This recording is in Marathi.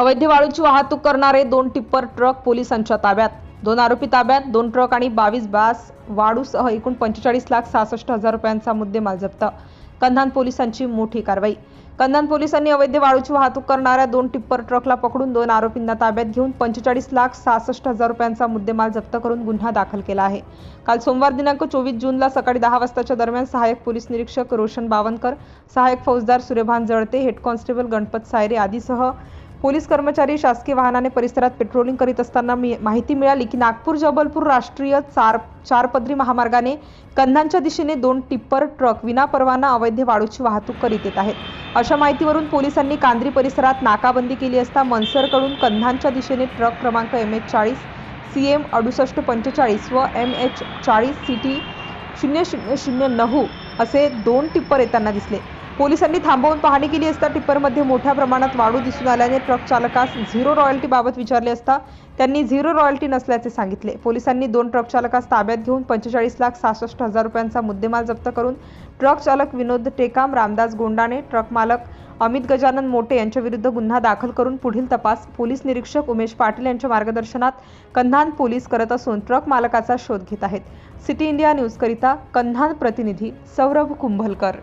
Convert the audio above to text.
अवैध वाळूची वाहतूक करणारे दोन टिप्पर ट्रक पोलिसांच्या ताब्यात. दोन आरोपी ताब्यात दोन ट्रक आणि बावीस बास वाळूसह एकूण पंचेचाळीस लाख सहासष्ट हजार रुपयांचा मुद्देमाल जप्त. कंधान पोलिसांची मोठी कारवाई. कंधान पोलिसांनी अवैध वाळूची वाहतूक करणाऱ्या दोन टिप्पर ट्रकला पकडून दोन आरोपींना ताब्यात घेऊन पंचेचाळीस लाख सहासष्ट हजार रुपयांचा मुद्देमाल जप्त करून गुन्हा दाखल केला आहे. काल सोमवार दिनांक चोवीस जूनला सकाळी दहा वाजताच्या दरम्यान सहाय्यक पोलीस निरीक्षक रोशन बावनकर सहाय्यक फौजदार सूर्यभान जळते हेड कॉन्स्टेबल गणपत सायरे आदीसह पोलीस कर्मचारी शासकीय वाहनाने परिसरात पेट्रोलिंग करीत असताना मी माहिती मिळाली की नागपूर जबलपूर राष्ट्रीय चार चारपदरी महामार्गाने कंधांच्या दिशेने दोन टिप्पर ट्रक विनापरवाना अवैध वाळूची वाहतूक करीत येत आहेत. अशा माहितीवरून पोलिसांनी कांद्री परिसरात नाकाबंदी केली असता मनसरकडून कंधांच्या दिशेने ट्रक क्रमांक एम एच चाळीस सी एम अडुसष्ट पंचेचाळीस व एम एच चाळीस सी टी शून्य शून्य शून्य नऊ असे दोन टिप्पर येताना दिसले. पोलिसांनी थांबवून पाहणी केली असता टिप्परमध्ये मोठ्या प्रमाणात वाळू दिसून आल्याने ट्रक चालकास झिरो रॉयल्टीबाबत विचारले असता त्यांनी झिरो रॉयल्टी नसल्याचे सांगितले. पोलिसांनी दोन ट्रक चालकास ताब्यात घेऊन पंचेचाळीस लाख सहासष्ट हजार रुपयांचा मुद्देमाल जप्त करून ट्रक चालक विनोद टेकाम रामदास गोंडाणे ट्रक मालक अमित गजानन मोटे यांच्या विरुद्ध गुन्हा दाखल करून पुढील तपास पोलीस निरीक्षक उमेश पाटील यांच्या मार्गदर्शनात कन्हान पोलीस करत असून ट्रक मालकाचा शोध घेत आहेत. सिटी इंडिया न्यूजकरिता कन्हान प्रतिनिधी सौरभ कुंभलकर.